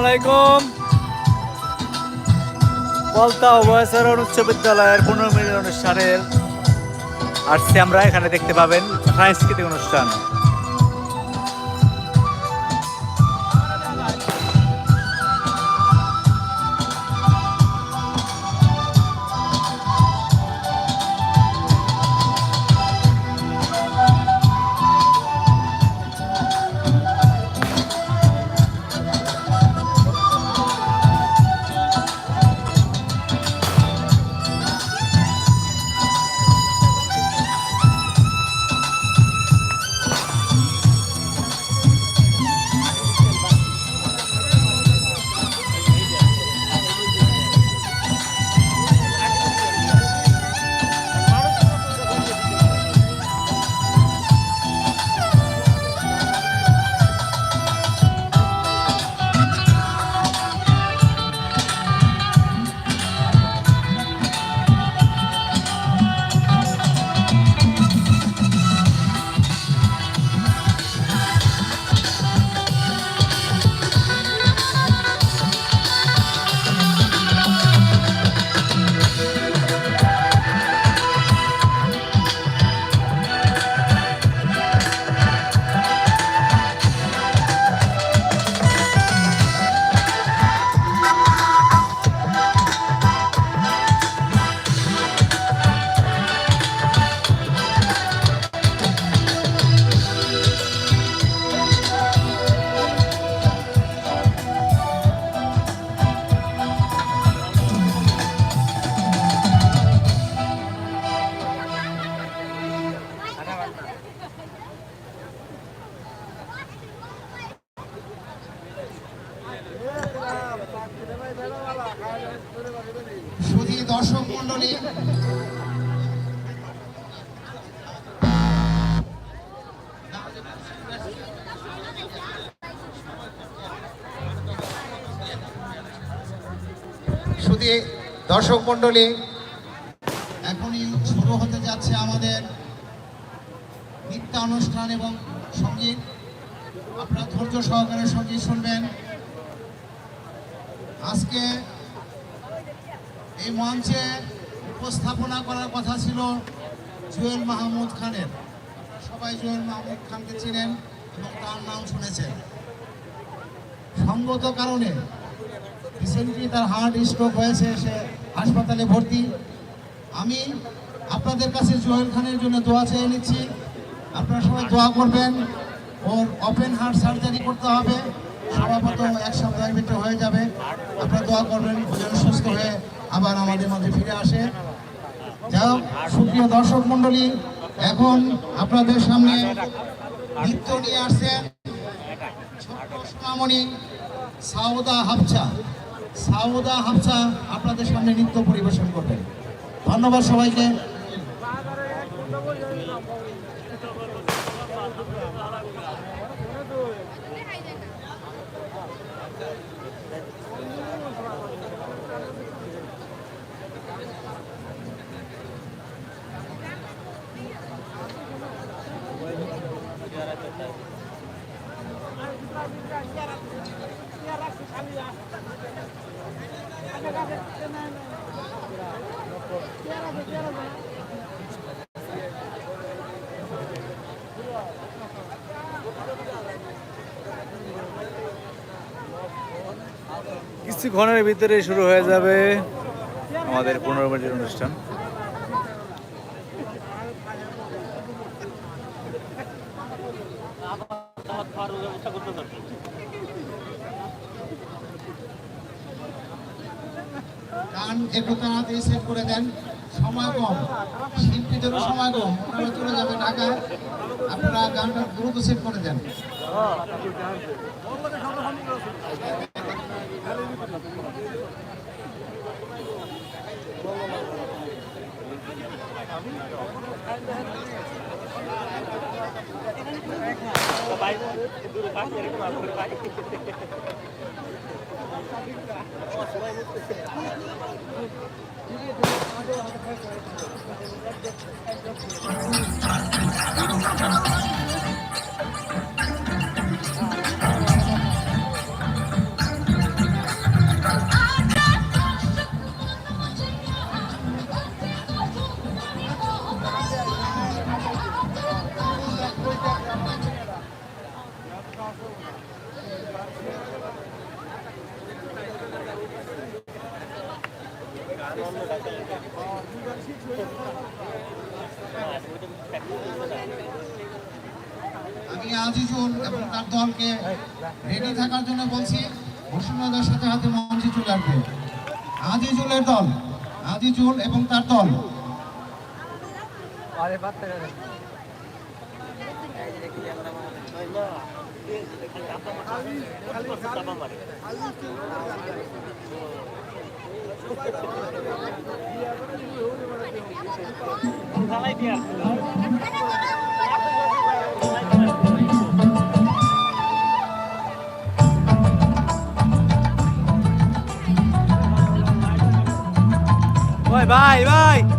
আলাইকুম। উচ্চ বিদ্যালয়ের অনুষ্ঠানের আসছি আমরা এখানে দেখতে পাবেন সাংস্কৃতিক অনুষ্ঠান। সুধী দর্শক মন্ডলী। এখনই শুরু হতে যাচ্ছে আমাদের নৃত্যানুষ্ঠান এবং সংগীত। আপনারা ধৈর্য সহকারে সংগীত শুনবেন। আজকে এই মঞ্চে উপস্থাপনা করার কথা ছিল জুয়েল মাহমুদ খানের। সবাই জুয়েল মাহমুদ খানকে চিনেন এবং তার নাম শুনেছেন। সঙ্গত কারণে রিসেন্টলি তার হার্ট স্ট্রোক হয়েছে, সে হাসপাতালে ভর্তি। আমি আপনাদের কাছে জুয়েল খানের জন্য দোয়া চেয়ে নিচ্ছি। আপনারা সবাই দোয়া করবেন। ওর ওপেন হার্ট সার্জারি করতে হবে। সম্ভবত এক সপ্তাহের ভিতরে হয়ে যাবে। আপনারা দোয়া করবেন, যেন সুস্থ হয়ে আবার আমাদের মধ্যে ফিরে আসে। যাই হোক, সুপ্রিয় দর্শক মণ্ডলী, এখন আপনাদের সামনে নৃত্য নিয়ে আসছেন ছোট্ট সোনামণি সাউদা হাফছা সাউদা হাফছা আপনাদের সামনে নৃত্য পরিবেশন করবেন ধন্যবাদ সবাইকে। কিছুক্ষণের ভিতরে শুরু হয়ে যাবে আমাদের পনেরো মিনিটের অনুষ্ঠান। গান একটু তাড়াতাড়ি সেট করে দেন। সময় কম শিল্পীদেরও সময় কম ওনারা চলে যাবে ঢাকায়। আপনারা গানটা দ্রুত সেট করে দেন। বাইরে দূরে বাইরে Thank you. আমি আজিজুল এবং তার দলকে রেডি থাকার জন্য বলছি ঘোষণাদের সাথে হাতে মঞ্চে চলে আসবে। আজিজুলের দল, আজিজুল এবং তার দল। ভাই ভাই আরে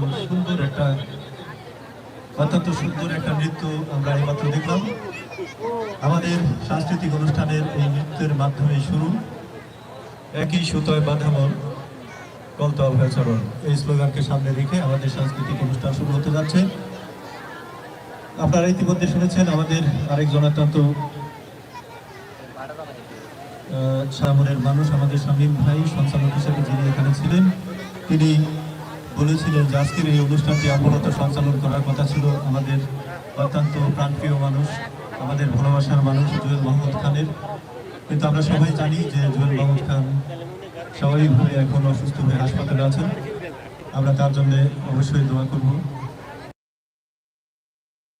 সুন্দর একটা, অত্যন্ত সুন্দর একটা নৃত্য আমরা এইমাত্র দেখলাম। আমাদের সাংস্কৃতিক অনুষ্ঠানের এই নৃত্যের মাধ্যমে শুরু। একই সুতোয় বাঁধামন কলত অভয়াচরণ এই স্লোগানকে সামনে রেখে আমাদের সাংস্কৃতিক অনুষ্ঠান শুরু হতে যাচ্ছে। আপনারা ইতিমধ্যে শুনেছেন আমাদের আরেকজন অত্যন্ত সামনের মানুষ, আমাদের শামীম ভাই, সঞ্চালক হিসেবে যিনি এখানে ছিলেন, তিনি বলেছিলেন যে আজকের এই অনুষ্ঠানটি অবরত সঞ্চালন করার কথা ছিল আমাদের অত্যন্ত প্রাণপ্রিয় মানুষ, আমাদের ভালোবাসার মানুষ জুয়েল মাহমুদ খানের। কিন্তু আমরা সবাই জানি যে জুয়েল মাহমুদ খান স্বাভাবিকভাবে এখন অসুস্থ হয়ে হাসপাতালে আছেন। আমরা তার জন্য অবশ্যই দোয়া করব।